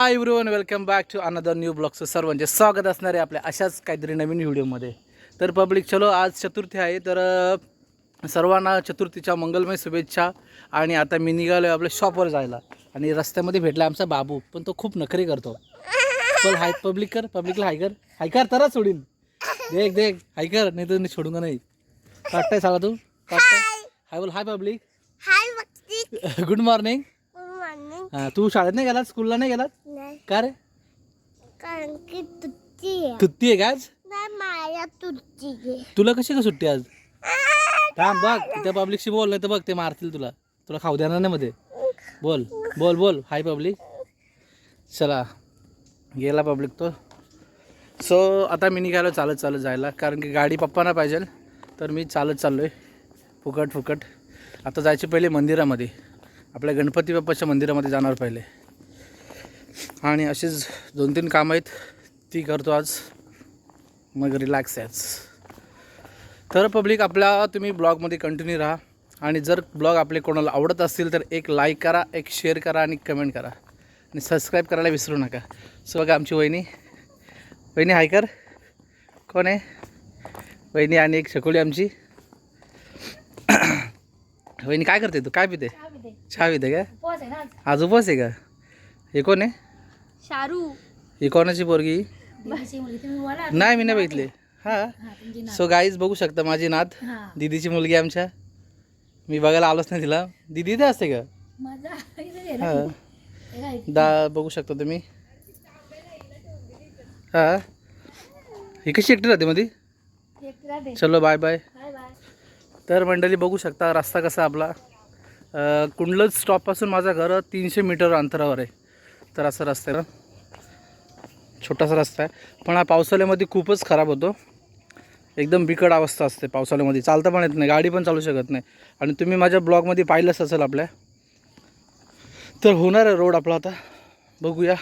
Hi everyone welcome back to another new ब्लॉगचं सर्वांचे स्वागत असणारे आपल्या अशाच काहीतरी नवीन व्हिडिओमध्ये. तर पब्लिक चलो आज चतुर्थी आहे. तर सर्वांना चतुर्थीच्या मंगलमय शुभेच्छा. आणि आता मी निघालो आहे आपल्या शॉपवर जायला. आणि रस्त्यामध्ये भेटला आमचा बाबू. पण तो खूप नखरे करतो. पण हाय पब्लिक कर. पब्लिकला हाय कर. हाय कर तरच सोडीन. देख देख. हाय कर. नाही तर मी सोडून का नाही? काटताय साला तू? काटताय हाय बोल. हाय पब्लिक गुड मॉर्निंग हां तू शाळेत नाही गेलात स्कूलला नाही गेलात नाही. का रे? कारण की तुझी आहे. तुत्ती आहे का आज? नाही माया तुझी आहे. तुला कशी का सुट्टी आज? थांब बघ त्या पब्लिकशी बोल नाही तर बघ ते मारतील तुला. तुला खाऊ देणार नाही मध्ये बोल बोल बोल. हाय पब्लिक चला गेला पब्लिक तो. सो आता मी निघालो चालत चालत जायला. कारण की गाडी पप्पांना पाहिजे. तर मी चालत चाललो आहे फुकट फुकट. आता जायचे पहिले मंदिरामध्ये. आपल्या गणपती बाप्पाच्या मंदिरामध्ये जाणार पहिले. आणि अशीच दोन तीन कामं आहेत. ती करतो आज. मग रिलॅक्स आहे आज. तर पब्लिक आपल्या तुम्ही ब्लॉगमध्ये कंटिन्यू राहा. आणि जर ब्लॉग आपले कोणाला आवडत असतील तर एक लाईक करा एक शेअर करा आणि कमेंट करा. आणि सबस्क्राईब करायला विसरू नका. सो बघा आमची वहिनी. वहिनी हाय कर. कोण आहे? वहिनी आणि एक शकोली आमची. वहिनी काय करते तू? काय पिते? चहा पिते का आज? उपवास आहे का? हे कोण आहे? शारू. ही कोणाची पोरगी? नाही मी नाही बघितले. हां? सो गाईज बघू शकता माझी नात. दीदीची मुलगी आमच्या. मी बघायला आलोच नाही तिला. दीदी इथे असते का? हां. दा बघू शकता तुम्ही. हां? ही कशी एकटी राहते मध्ये चलो बाय बाय तर मंडळी बघू शकता रस्ता कसा आपला. कुंडलज स्टॉपपासून माझं घर तीनशे मीटर अंतरावर आहे. तर असा रस्ता आहे. ना छोटासा रस्ता आहे. पण हा पावसाळ्यामध्ये खूपच खराब होतो. एकदम बिकट अवस्था असते पावसाळ्यामध्ये. चालता पण येत नाही. गाडी पण चालू शकत नाही. आणि तुम्ही माझ्या ब्लॉगमध्ये पाहिलंच असेल आपल्या. तर होणार आहे रोड आपला आता. बघूया.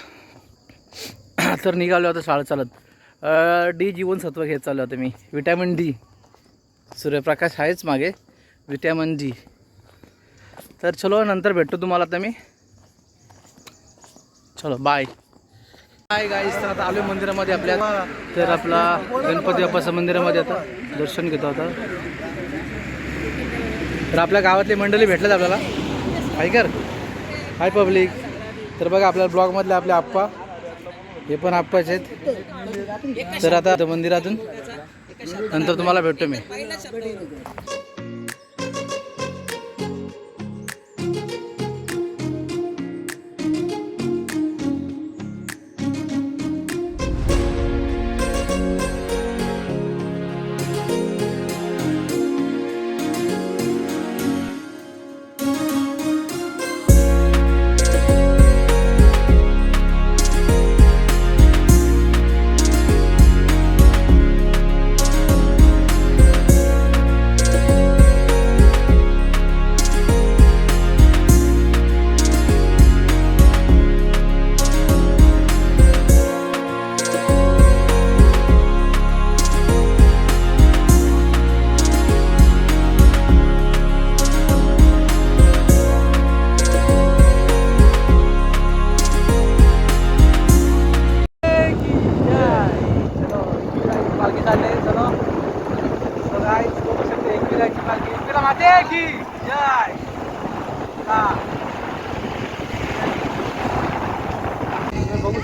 तर निघालो आता शाळा चालत. डी जीवनसत्व घेत चाललो आता मी. विटॅमिन डी सूर्यप्रकाश आहेच मागे. विटॅमिन डी तर चलो नंतर भेटतो तुम्हाला आता मी. चलो बाय बाय गाईस तर आता आलो मंदिरामध्ये आपल्या. तर आपला गणपती बाप्पाच्या मंदिरामध्ये आता दर्शन घेतो आता. तर आपल्या गावातली मंडळी भेटल्यात आपल्याला. हाय कर. हाय पब्लिक तर बघा आपल्या ब्लॉगमधले आपले आप्पा. हे पण आप्पाचे आहेत. तर आता मंदिरातून नंतर तुम्हाला भेटतो मी.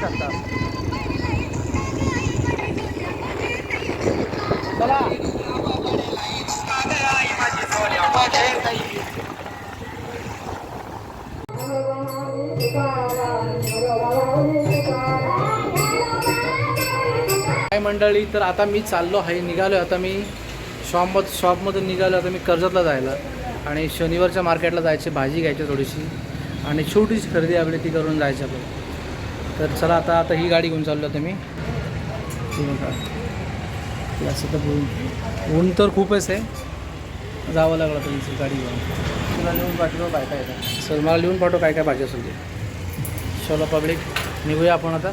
शकता चला. काय मंडळी तर आता मी चाललो आहे निघालो आता मी शॉपमध शॉपमधून निघालो आता मी कर्जतला जायला. आणि शनिवारच्या मार्केटला जायचे भाजी घ्यायची थोडीशी. आणि छोटीशी खरेदी आपली ती करून जायचं आपण. तर चला आता आता ही गाडी घेऊन चाललो आता मी ही बघा. हे असं तर ऊन. ऊन तर खूपच आहे. जावं लागलं तुमची गाडी घेऊन. तुला लिहून पाठव काय काय सर मला लिहून पाठव काय काय भाजी असेल ते. चलो पब्लिक निघूया आपण आता.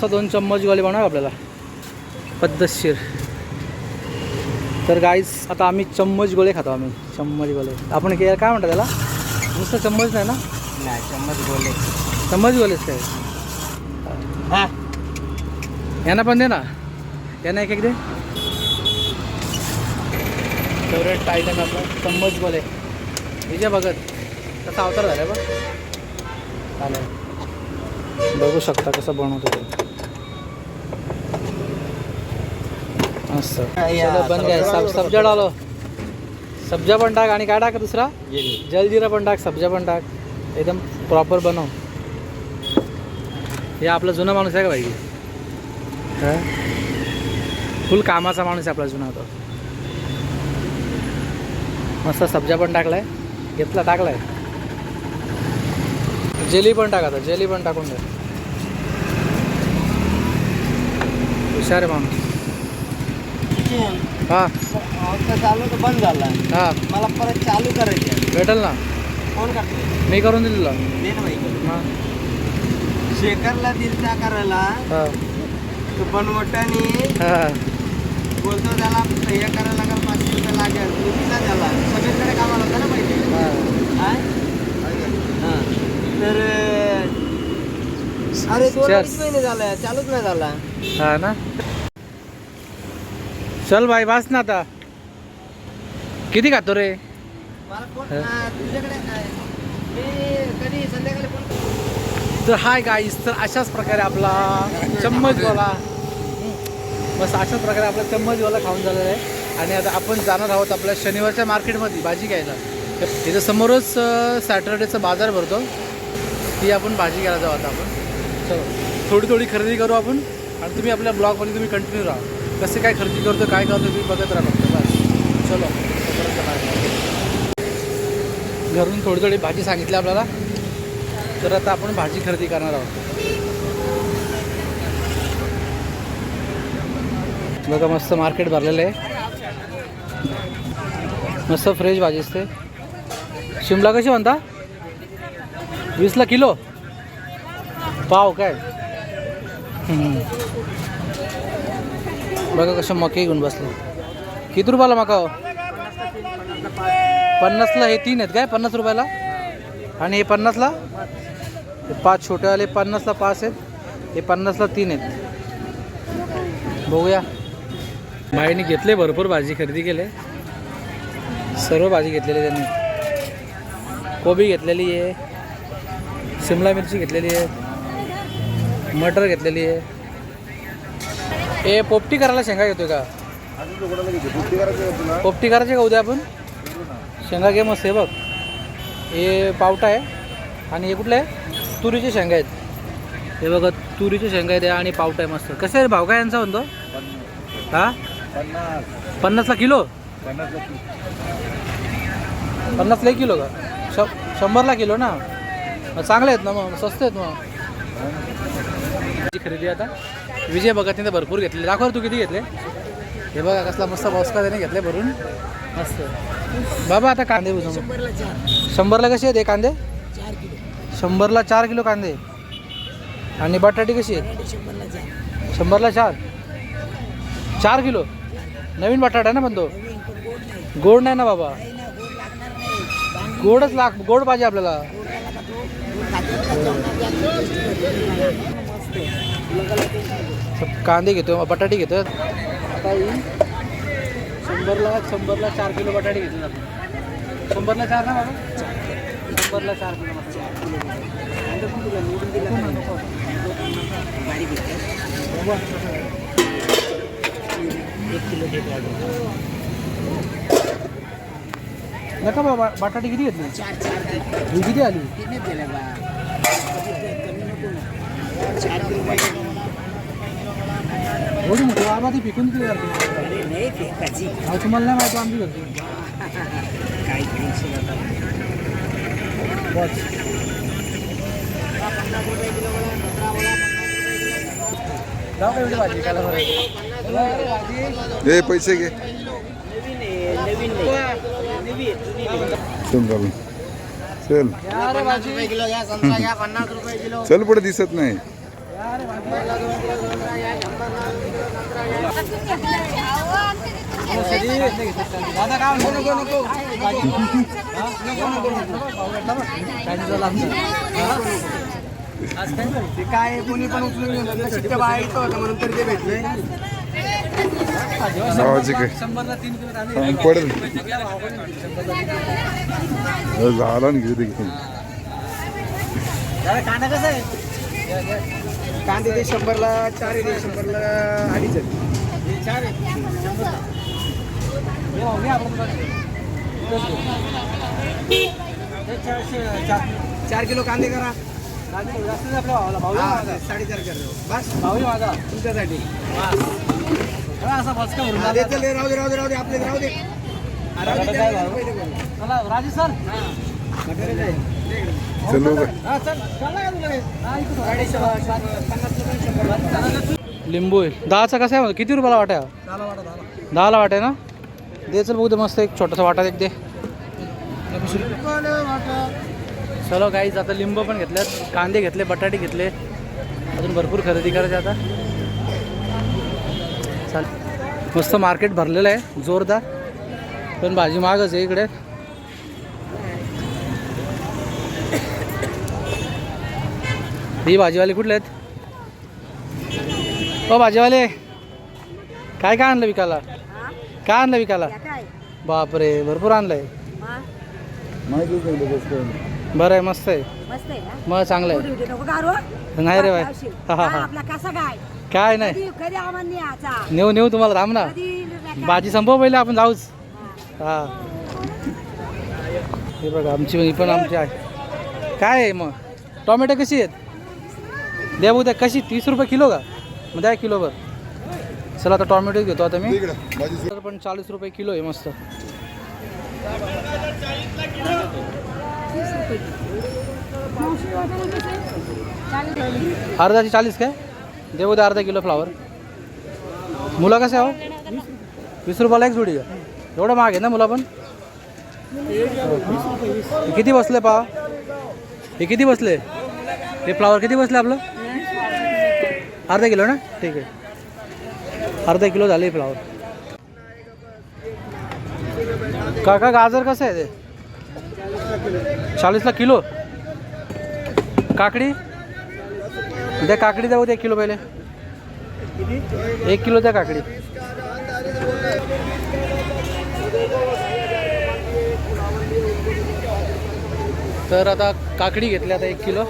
मस्त दोन चम्मच गोले बनवा आपल्याला. पद्धतशीर. तर गाईस आता आम्ही चम्मच गोळे खातो आम्ही. चम्मच गोळे आपण के काय म्हणतात त्याला? नुसतं चम्मच नाही ना? नाही चम्मच बोलले चम्मच गोलेच काय? हा. यांना पण दे ना. यांना एक एक दे फेवरेट आयटम आपला चम्मच गोले. विजय भगत कसा अवतार झाला बघ. चालेल. बघू शकता कसं बनवतो ते मस्त. चलो बन गए सब सब्जा डालो. सब्जा पण टाक आणि काय टाक दुसरा? जलजिरा पण टाक सब्जा पण टाक. एकदम प्रॉपर बनव. हे आपला जुना माणूस आहे का भाई फुल कामाचा माणूस आहे आपला जुना तो. मस्त सब्जा पण टाकलाय. घेतला टाकलाय. जेली पण टाका आता जेली पण टाकून द्या हुशार आहे माणूस हा. चालू तर बंद झाला. हा. मला परत चालू करायचे भेटेल ना? कोण करतो मी करून दिलं तुला दे ना बाई हा. शेखरला दिलता करायला. हा. तो बनवटाने हा. बोलतो त्याला हे करायला लागेल पाचशे रुपये लागेल? मुलीला त्याला सगळीकडे कामाला होता ना माहिती? हा. हा? तर अरे दोन Cheers. अडीच महिने झालं. चालूच नाही झाला. हा ना? चल भाई वाच ना आता. किती खातो रे? तर हाय गाईस तर अशाच प्रकारे आपला चम्मचवाला बस अशाच प्रकारे आपला चम्मचवाला खाऊन झालेला आहे. आणि आता आपण जाणार आहोत आपल्या शनिवारच्या मार्केटमध्ये भाजी घ्यायला. इथं समोरच सॅटर्डेचा बाजार भरतो. ती आपण भाजी घ्यायला जाऊ आता आपण. चलो थोडी थोडी खरेदी करू आपण. आणि तुम्ही आपल्या ब्लॉगमध्ये तुम्ही कंटिन्यू राहा. कसे काय खरेदी करतो काय करतो तुम्ही बघत राहा फक्त बस. चलो. घरून थोडी थोडी भाजी सांगितली आपल्याला. तर आता आपण भाजी खरेदी करणार आहोत. बघा मस्त मार्केट भरलेलं आहे. मस्त फ्रेश भाजी असते. शिमला कशी म्हणता? वीसला किलो? पाव काय? बघा कसं मके घेऊन बसले. किती रुपयाला मका हो? पन्नासला हे तीन आहेत काय? पन्नास रुपयाला? आणि हे पन्नासला? हे पाच छोटेवाले पन्नासला पाच आहेत. हे पन्नासला तीन आहेत. बघूया. बाईने घेतले भरपूर भाजी खरेदी केले. सर्व भाजी घेतलेली त्यांनी. कोबी घेतलेली आहे. शिमला मिरची घेतलेली आहे. मटर घेतलेली आहे. ए पोपटी करायला शेंगा घेतोय का? पोपटी करायची का उद्या आपण? शेंगा घे मस्त आहे बघ. हे पावटा आहे. आणि हे कुठलं आहे? तुरीचे शेंगा आहेत. हे बघा तुरीचे शेंगा आहेत आणि पावटा आहे मस्त. कसं आहे भाव? काय यांचा म्हणतो? हा? पन्नासला किलो? पन्नासला एक किलो का? श शंभरला किलो ना? मग चांगले आहेत ना मग स्वस्त आहेत मग. खरेदी आता. विजय बघा तिथे भरपूर घेतले. दाखव तू किती घेतले? हे बघा कसला मस्त बॉस्का त्याने घेतले भरून. मस्त. बाबा आता कांदे शंभरला कसे आहेत हे कांदे? शंभरला चार किलो कांदे. आणि बटाटी कशी आहेत? शंभरला चार. चार? किलो? नवीन बटाटा आहे ना पण तो. गोड नाही ना बाबा. गोडच लाग गोड पाहिजे आपल्याला. कांदे घेतो बटाटे घेतो आता ही शंभरला शंभरला चार किलो बटाटे घेतो आपण. शंभरला चार ना बाबा? शंभरला चार किलो नका बाबा बटाटे किती घेतली? ही किती आली? एवढी मोठी बाबा ती पिकून अहो तुम्हाला नाही माहिती आमची घरची. बस. जाऊ का एवढी भाजी खायला बरं? भाजी. हे पैसे घे. चल चालू. चल चल पुढे दिसत नाही. दादा काय नको नको. नको नको नको ते काय कोणी पण उचलून घेऊन शिट्ट्या बाहेर येतो होतं म्हणून तर ते भेटले पडेल झाला ना घेऊ दे कांदा कसा आहे कांदे ते शंभरला चार आहे ते शंभरला अडीच आहेत. चार आहे चार किलो कांदे करा. आहे साडेचार करा. बस. भाऊ माझा तुमच्यासाठी असा फसका भरून राहू दे राहू दे राहू दे आपले राहू दे. राजू सर. म्हातारे जाईल. लिंबू आहे. दहाचा कसा आहे? किती रुपयाला वाटा आहे? हा? दहाला. वाटा आहे ना? दे चल बघू दे मस्त एक छोटासा वाटा एक दे. चलो गाईज आता लिंबू पण घेतल्यात. कांदे घेतले बटाटे घेतले. अजून भरपूर खरेदी करायची आता. चाल. मस्त मार्केट भरलेलं आहे जोरदार. पण भाजी महागच आहे इकडे. ही भाजीवाले कुठले आहेत? ओ भाजीवाले. काय काय आणलं विकायला? काय आणलं विकायला? बापरे भरपूर आणलंय. बरं आहे मस्त आहे. मग चांगलं आहे. नाही रे बाय गावशील. हा हा हा, हा. आपला कसा काय? काय नाही. नेऊ नेऊ तुम्हाला थांब ना. भाजी संपव पहिले आपण जाऊच. हा. हा. हे बघा आमची ही पण आमची आहे. काय आहे मग? टोमॅटो कशी आहेत? द्या बघू द्या कशी? तीस रुपये किलो का? मग द्या किलोभर चला आता टोमॅटो घेतो आता मी. पण चाळीस रुपये किलो आहे मस्त. अर्धाची चाळीस काय? देऊ दे अर्धा किलो फ्लावर. मुलं कसं आहे हो? वीस रुपयाला एक जोडी का एवढं महाग आहे ना मुला पण? किती बसले पा हे किती बसले? हे फ्लावर किती बसले आपलं? अर्धा किलो ना? ठीक आहे. अर्धा किलो झाले फ्लावर काका गाजर कसं आहे ते? चाळीसला किलो? काकडी? द्या काकडी द्या द्या एक किलो पहिले. एक किलो द्या काकडी. तर आता काकडी घेतली आता एक किलो.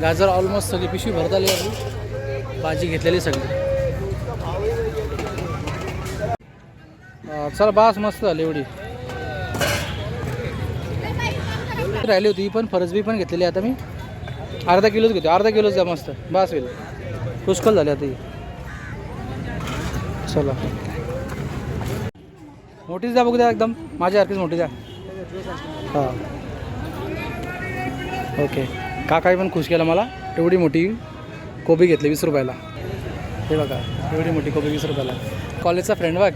गाजर ऑलमोस्ट सगळी पिशवी भरता आली भाजी घेतलेली सगळी. चला बास मस्त झाली एवढी. राहिली होती पण फरजबी पण घेतलेली आता मी. अर्धा किलोच घेतो अर्धा किलोच द्या मस्त. बास होईल. पुष्कळ झाली आता ही. चला. मोठीच द्या बघू द्या एकदम. माझ्यासारखीच मोठी द्या. हां. ओके. काकाही पण खुश केला मला. एवढी मोठी. कोबी घेतली वीस रुपयाला. हे बघा एवढी मोठी कोबी वीस रुपयाला. कॉलेजचा फ्रेंड बघ.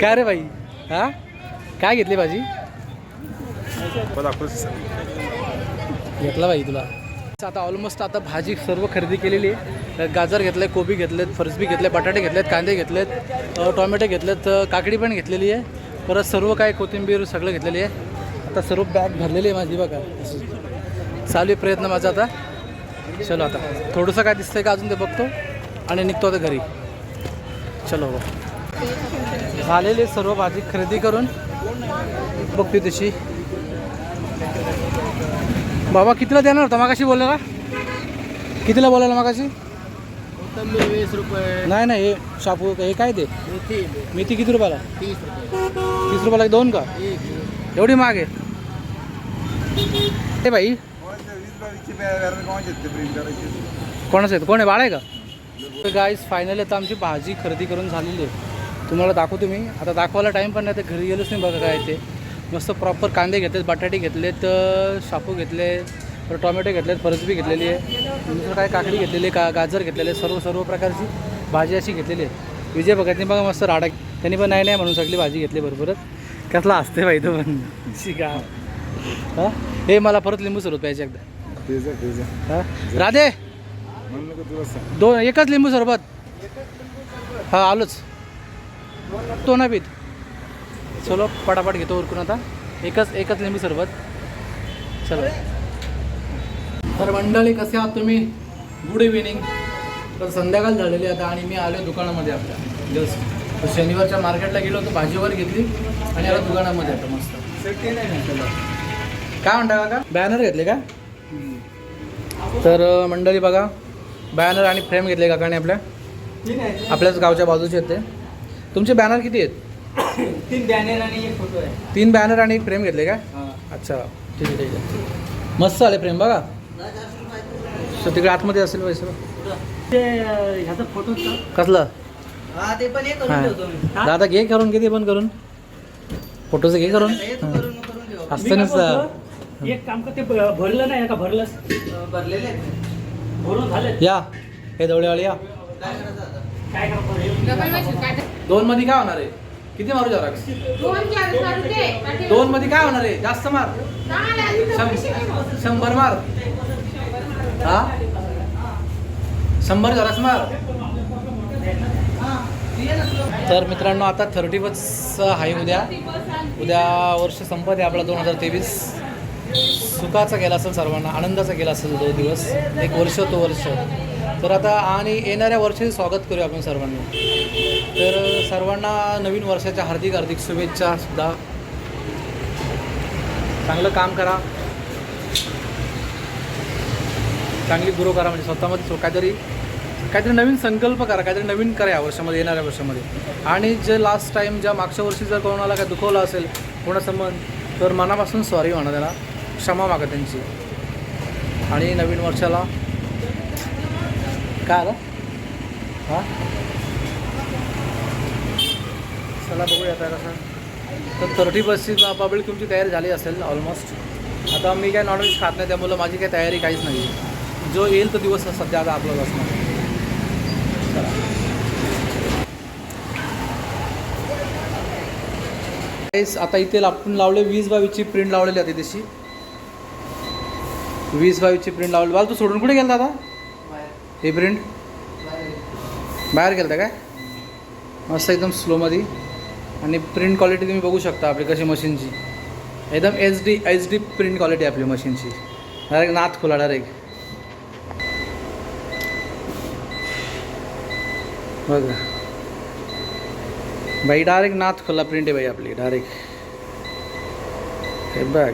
काय रे बाई? हां? काय घेतली भाजी? घेतला बाई तुला. आता ऑलमोस्ट आता भाजी सर्व खरेदी केलेली आहे. गाजर घेतले कोबी घेतलेत फरसबी घेतले बटाटे घेतलेत कांदे घेतलेत टोमॅटो घेतलेत काकडी पण घेतलेली आहे. परत सर्व काय कोथिंबीर सगळं घेतलेली आहे. आता सर्व बॅग भरलेली आहे माझी बघा. चालू आहे प्रयत्न माझा आता. चलो आता. थोडंसं काय दिसतंय का अजून ते बघतो. आणि निघतो आता घरी. चलो झालेले सर्व भाजी खरेदी करून बघते तशी. बाबा कितीला देणार होता? मागाशी बोललेला? कितीला बोलायला मागाशी? वीस रुपये नाही नाही हे शापू हे काय ते? मेथी किती रुपयाला? तीस तीस रुपयाला दोन का? एवढी महाग आहे. ते भाई कोणाचं आहे? कोण आहे? बाळ आहे का? तर गाईज फायनली आता आमची भाजी खरेदी करून झालेली आहे. तुम्हाला दाखवतो मी. आता दाखवायला टाईम पण नाही तर घरी गेलोच नाही बघा काय ते. मस्त प्रॉपर कांदे घेतलेत बटाटे घेतलेत शापू घेतले परत टोमॅटो घेतलेत फरसबी घेतलेली आहे. दुसरं काय काकडी घेतलेली आहे का गाजर घेतलेले आहे, सर्व सर्व प्रकारची भाजी अशी घेतलेली आहे. विजय भगतने बघा मस्त राडा त्यांनी पण नाही नाही म्हणून सगळी भाजी घेतली बरोबरच कसला असते पाहिजे तो पण. शिका. हां? हे मला परत लिंबू सरबत पाहिजे एकदा. हां? राधे! का दोन एकच लिंबू सरबत. हा आलोच. तो ना पीत चलो पटापट घेतो उरकून आता. एकच एकच लिंबू सरबत. चलो. तर मंडळी कसे आहात तुम्ही? गुड इव्हिनिंग तर संध्याकाळ झालेली आता आणि मी आलो दुकानामध्ये आपल्या. जस्ट तर शनिवारच्या मार्केटला गेलो होतो भाजीवर घेतली. आणि आलो दुकानामध्ये आता मस्त. काय म्हणता काका? बॅनर घेतले का? तर मंडळी बघा बॅनर आणि फ्रेम घेतले काकाने आपल्या. आपल्याच गावच्या बाजूचे आहेत ते तुमचे बॅनर किती आहेत? तीन बॅनर आणि एक फोटो आहे. तीन बॅनर आणि एक फ्रेम घेतले का. अच्छा ठीक आहे ठीक आहे. मस्त आले फ्रेम बघा. तर तिकडे आतमध्ये असेल पैसे ते ह्याचा फोटो कसलं? ते पण. करून दादा घे करून किती पण करून. फोटोचं घे करून. तू असतं नसतं एक काम कर ते भ- भरलं नाही का? भरलं भरलेले आहेत. भरून झालं या. हे दवडेवाले या. काय करायचं आता? काय करतो दोन मध्ये काय होणार आहे? किती मारू जरा दोन मध्ये काय होणार आहे? जास्त मार. शं- शंभर मार. हा? शंभर जरास मार. तर मित्रांनो आता थर्टी बस आहे उद्या. उद्या वर्ष संपत आहे आपला दोन हजार तेवीस. सुखाचा गेला असेल सर्वांना आनंदाचा गेला असेल दोन दिवस एक वर्ष तो वर्ष. तर आता आणि येणाऱ्या वर्षाचे स्वागत करूया आपण सर्वांनी. तर सर्वांना नवीन वर्षाच्या हार्दिक हार्दिक शुभेच्छा सुद्धा. चांगलं काम करा. चांगली ग्रो करा म्हणजे स्वतःमध्ये काहीतरी काहीतरी नवीन संकल्प करा काहीतरी नवीन करा या वर्षामध्ये येणाऱ्या वर्षामध्ये. आणि जे लास्ट टाईम ज्या मागच्या वर्षी जर कोणाला काय दुखवलं असेल कोणासंबंध तर मनापासून सॉरी म्हणा त्याला. क्षमा मागा त्यांची. आणि नवीन वर्षाला काय आलं? हां? चला बघूया आता कसं. तर थर्टी बसची पब्लिक तुमची तयारी झाली असेल ऑलमोस्ट आता मी काय नॉनव्हेज खात नाही त्यामुळं माझी काही तयारी काहीच नाही जो येईल तो दिवस सध्या आता आपलाच असणार चला. आता इथे आपण लावले वीस बावीसची प्रिंट लावलेली आहे तशी वीस बावीसची प्रिंट लावली. बाल तू सोडून कुठे गेला दादा हे प्रिंट बाहेर. गेलता काय? मस्त एकदम स्लोमध्ये आणि प्रिंट क्वालिटी तुम्ही बघू शकता आपली कशी मशीनची एकदम H D H D print quality आपली मशीनची डायरेक्ट नाथ खोला डायरेक्ट बघा. बाई डायरेक्ट नाथ खोला प्रिंट आहे बाई आपली डायरेक्ट हे बॅग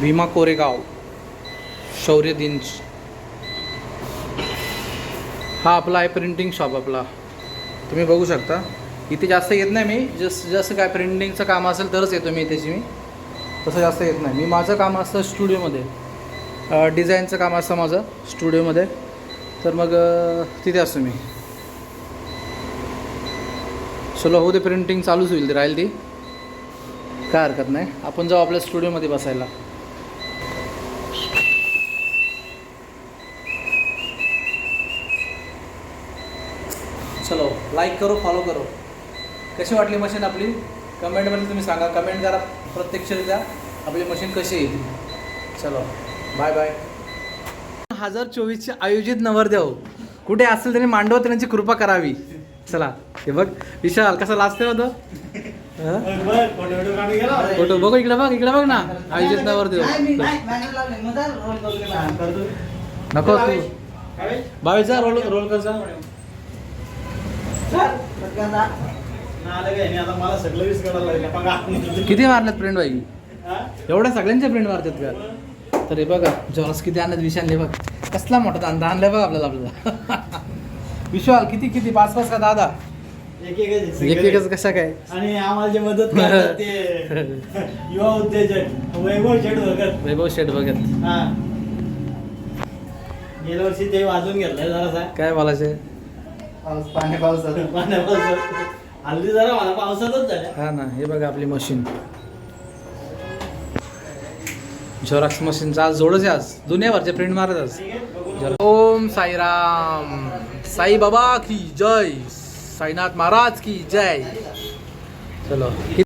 भीमा कोरेगाव शौर्य दिन. हा आपला आहे प्रिंटिंग शॉप आपला. तुम्ही बघू शकता. इथे जास्त येत नाही मी. जस जसं काय प्रिंटिंगचं काम असेल तरच येतो मी इथेची मी. तसं जास्त येत नाही. मी माझं काम असतं स्टुडिओमध्ये डिझाईनचं काम असतं माझं स्टुडिओमध्ये तर मग तिथे असतो मी. चलो हो ते प्रिंटिंग चालूच होईल ते राहील ती. काय हरकत नाही. आपण जाऊ आपल्या स्टुडिओमध्ये बसायला. चलो लाईक करो फॉलो करो. कशी वाटली मशीन आपली? कमेंटमध्ये तुम्ही सांगा. कमेंट करा प्रत्यक्षरित्या आपली मशीन कशी येईल चलो बाय बाय हजार चोवीसचे आयोजित नवरदेव. कुठे असेल त्यांनी मांडव त्यांची कृपा करावी. चला हे बघ. विशाल कसा लाजते होतं? फोटो बघ इकडे बघ इकडे बघ ना. आयोजित नवरदेव. नको तू. बावीस. जा. रोल किती मारल्यात प्रिंट बाई? एवढ्या सगळ्यांच्या प्रिंट मारतात का? तर हे बघा जॉर्स किती आणत विशालने बघ. कसला मोठा दांदा आणलाय बघ आपल्याला आपल्याला. विशाल किती किती? पाच पाच का दादा एक एकच एक एकच कशा काय? आणि आम्हाला जे मदत करतात ते युवा उद्योजक वैभव शेठ भगत. वैभव शेठ बघत हा. गेल्या वर्षी ते वाजून घेतलंय जरासा. काय बोलायचे पाणी पावसात. पाण्यापासून हल्ली जरा मला पावसातच झाल्या. हा ना हे बघा आपली मशीन. झेरॉक्स मशीनचा आज जोडच आहे आज. दुनियाभरचे प्रिंट मारत आज. झेरॉक्स. ओम साईराम. साई बाबा की जय. साईनाथ महाराज की जय. चलो.